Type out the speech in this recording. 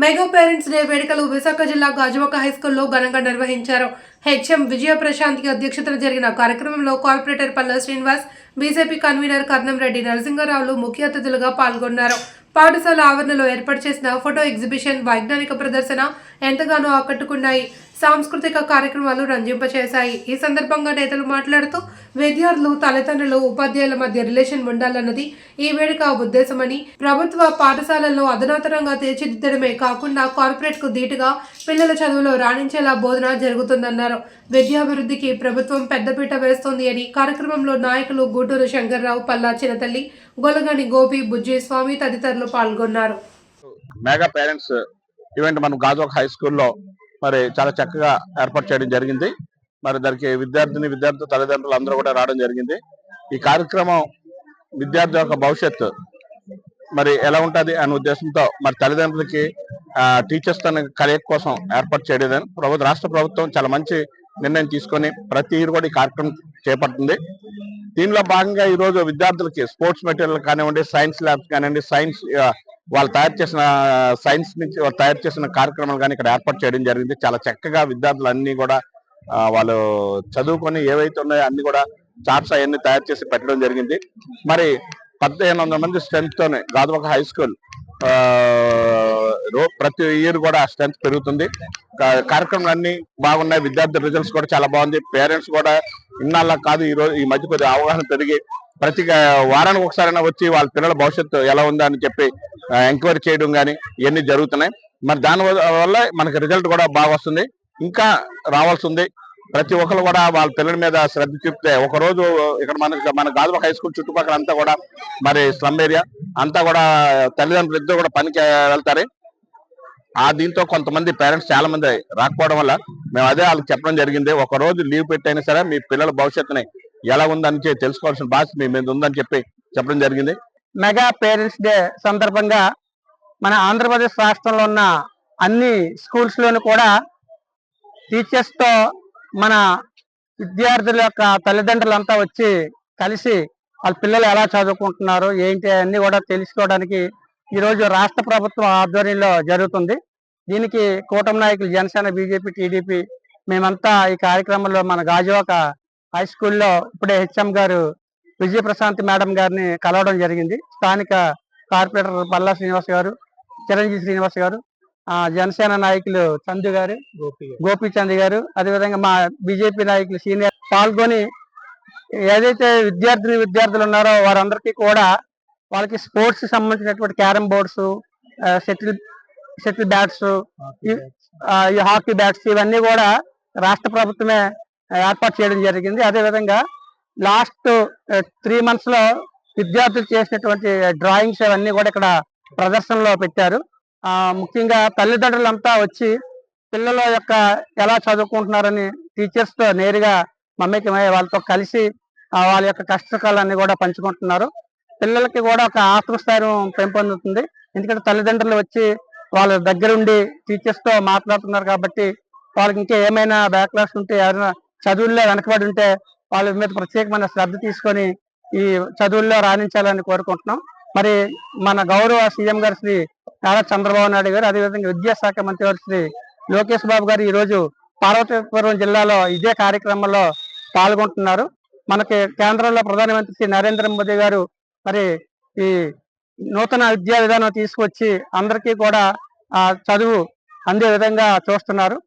Mega parents day వేడుకలు విశాఖ జిల్లా గాజువాక హైస్కూల్లో ఘనంగా నిర్వహించారు. హెచ్ఎం విజయ ప్రశాంత్ అధ్యక్షతన జరిగిన కార్యక్రమంలో corporator Palla Srinivas BJP convener Karnam Reddy నరసింహారావులు ముఖ్య అతిథులుగా పాల్గొన్నారు. పాఠశాల ఆవరణలో ఏర్పాటు చేసిన ఫోటో ఎగ్జిబిషన్ వైజ్ఞానిక ప్రదర్శన ఎంతగానో ఆకట్టుకున్నాయి. సాంస్కృతిక కార్యక్రమాలు రంజింపచేశాయి. ఈ సందర్భంగా నేతలు మాట్లాడుతూ విద్యార్థులు తల్లిదండ్రులు ఉపాధ్యాయుల మధ్య రిలేషన్ ఉండాలన్నది ఈ వేడుక ఉద్దేశమని ప్రభుత్వ పాఠశాలల్లో అధునాతనంగా తీర్చిదిద్దడమే కాకుండా కార్పొరేట్కు ధీటుగా పిల్లల చదువులో రాణించేలా బోధన జరుగుతుందన్నారు. విద్యాభివృద్ధికి ప్రభుత్వం పెద్దపీట వేస్తోంది అని కార్యక్రమంలో నాయకులు గూటూరు శంకర్రావు పల్లా చిన్నతల్లి గొలగని గోపి బుజ్జి స్వామి తదితరులు పాల్గొన్నారు. మెగా పేరెంట్స్ ఈవెంట్ మనం గాజోక్ హై స్కూల్లో మరి చాలా చక్కగా ఏర్పాటు చేయడం జరిగింది. మరి దానికి విద్యార్థిని విద్యార్థి తల్లిదండ్రులు అందరూ కూడా రావడం జరిగింది. ఈ కార్యక్రమం విద్యార్థి యొక్క భవిష్యత్తు మరి ఎలా ఉంటది అనే ఉద్దేశంతో మరి తల్లిదండ్రులకి టీచర్స్ తన కలయిక కోసం ఏర్పాటు చేయలేదని ప్రభుత్వ రాష్ట్ర ప్రభుత్వం చాలా మంచి నిర్ణయం తీసుకొని ప్రతి ఇయర్ కూడా ఈ కార్యక్రమం చేపడుతుంది. దీనిలో భాగంగా ఈ రోజు విద్యార్థులకి స్పోర్ట్స్ మెటీరియల్ కానివ్వండి సైన్స్ ల్యాబ్స్ కానివ్వండి సైన్స్ వాళ్ళు తయారు చేసిన సైన్స్ నుంచి వాళ్ళు తయారు చేసిన కార్యక్రమాలు కానీ ఇక్కడ ఏర్పాటు చేయడం జరిగింది. చాలా చక్కగా విద్యార్థులు అన్ని కూడా వాళ్ళు చదువుకొని ఏవైతే ఉన్నాయో అన్ని కూడా చార్ట్స్ అవన్నీ తయారు చేసి పెట్టడం జరిగింది. మరి పదిహేను వందల మంది స్ట్రెంత్ తోనే ఒక హై స్కూల్ ఆ, రో- ప్రతి ఇయర్ కూడా స్ట్రెంత్ పెరుగుతుంది. కార్యక్రమాలు అన్ని బాగున్నాయి. విద్యార్థి రిజల్ట్స్ కూడా చాలా బాగుంది. పేరెంట్స్ కూడా ఇన్నాళ్ళ కాదు ఈ రోజు ఈ మధ్య కొద్దిగా అవగాహన పెరిగి ప్రతి వారానికి ఒకసారైనా వచ్చి వాళ్ళ పిల్లల భవిష్యత్తు ఎలా ఉందా అని చెప్పి ఎంక్వైరీ చేయడం కానీ ఇవన్నీ జరుగుతున్నాయి. మరి దాని వల్ల వల్ల మనకి రిజల్ట్ కూడా బాగా వస్తుంది. ఇంకా రావాల్సి ఉంది ప్రతి ఒక్కరు కూడా వాళ్ళ పిల్లల మీద శ్రద్ధ చూపితే ఒక రోజు ఇక్కడ మనకి మన గాజువాక హై స్కూల్ చుట్టుపక్కల అంతా కూడా మరి స్లమ్ ఏరియా అంతా కూడా తల్లిదండ్రులు ఇద్దరు కూడా పనికి వెళ్తారు. ఆ దీంతో కొంతమంది పేరెంట్స్ చాలా మంది రాకపోవడం వల్ల మేము అదే వాళ్ళకి చెప్పడం జరిగింది. ఒక రోజు లీవ్ పెట్టైనా సరే మీ పిల్లల భవిష్యత్తుని ఎలా ఉందని చెప్పి తెలుసుకోవాల్సిన బాధ్యత మీ మీద ఉందని చెప్పి చెప్పడం జరిగింది. మెగా పేరెంట్స్ డే సందర్భంగా మన ఆంధ్రప్రదేశ్ రాష్ట్రంలో ఉన్న అన్ని స్కూల్స్లోనూ కూడా టీచర్స్తో మన విద్యార్థుల యొక్క తల్లిదండ్రులంతా వచ్చి కలిసి వాళ్ళ పిల్లలు ఎలా చదువుకుంటున్నారు ఏంటి అన్నీ కూడా తెలుసుకోవడానికి ఈరోజు రాష్ట్ర ప్రభుత్వం ఆధ్వర్యంలో జరుగుతుంది. దీనికి కూటమి నాయకులు జనసేన బీజేపీ టీడీపీ మేమంతా ఈ కార్యక్రమంలో మన గాజువాక హై స్కూల్లో ఇప్పుడే హెచ్ఎం గారు విజయ ప్రశాంత్ మేడం గారిని కలవడం జరిగింది. స్థానిక కార్పొరేటర్ పల్లా శ్రీనివాస్ గారు చిరంజీవి శ్రీనివాస్ గారు ఆ జనసేన నాయకులు చందు గారు గోపీచంద్ గారు అదేవిధంగా మా బీజేపీ నాయకులు సీనియర్ పాల్గొని ఏదైతే విద్యార్థిని విద్యార్థులు ఉన్నారో వారందరికీ కూడా వాళ్ళకి స్పోర్ట్స్ సంబంధించినటువంటి carrom boards shuttle shuttle bats ఈ హాకీ బ్యాట్స్ ఇవన్నీ కూడా రాష్ట్ర ప్రభుత్వమే ఏర్పాటు చేయడం జరిగింది. అదే విధంగా లాస్ట్ త్రీ మంత్స్లో విద్యార్థులు చేసినటువంటి డ్రాయింగ్స్ అవన్నీ కూడా ఇక్కడ ప్రదర్శనలో పెట్టారు. ముఖ్యంగా తల్లిదండ్రులంతా వచ్చి పిల్లల యొక్క ఎలా చదువుకుంటున్నారని టీచర్స్తో నేరుగా మమ్మకమై వాళ్ళతో కలిసి వాళ్ళ యొక్క కష్టకాలన్నీ కూడా పంచుకుంటున్నారు. పిల్లలకి కూడా ఒక ఆత్మస్థైర్యం పెంపొందుతుంది. ఎందుకంటే తల్లిదండ్రులు వచ్చి వాళ్ళ దగ్గరుండి టీచర్స్తో మాట్లాడుతున్నారు కాబట్టి వాళ్ళకి ఇంకా ఏమైనా బ్యాక్లాస్ ఉంటే ఎవరైనా చదువుల్లో వెనకబడి ఉంటే వాళ్ళ మీద ప్రత్యేకమైన శ్రద్ధ తీసుకొని ఈ చదువుల్లో రాణించాలని కోరుకుంటున్నాం. మరి మన గౌరవ సీఎం గారు శ్రీ నారా చంద్రబాబు నాయుడు గారు అదేవిధంగా విద్యాశాఖ మంత్రి గారు శ్రీ లోకేష్ బాబు గారు ఈరోజు పార్వతీపురం జిల్లాలో ఇదే కార్యక్రమంలో పాల్గొంటున్నారు. మనకి కేంద్రంలో ప్రధానమంత్రి శ్రీ నరేంద్ర మోదీ గారు మరి ఈ నూతన విద్యా విధానం తీసుకొచ్చి అందరికీ కూడా ఆ చదువు అందే విధంగా చూస్తున్నారు.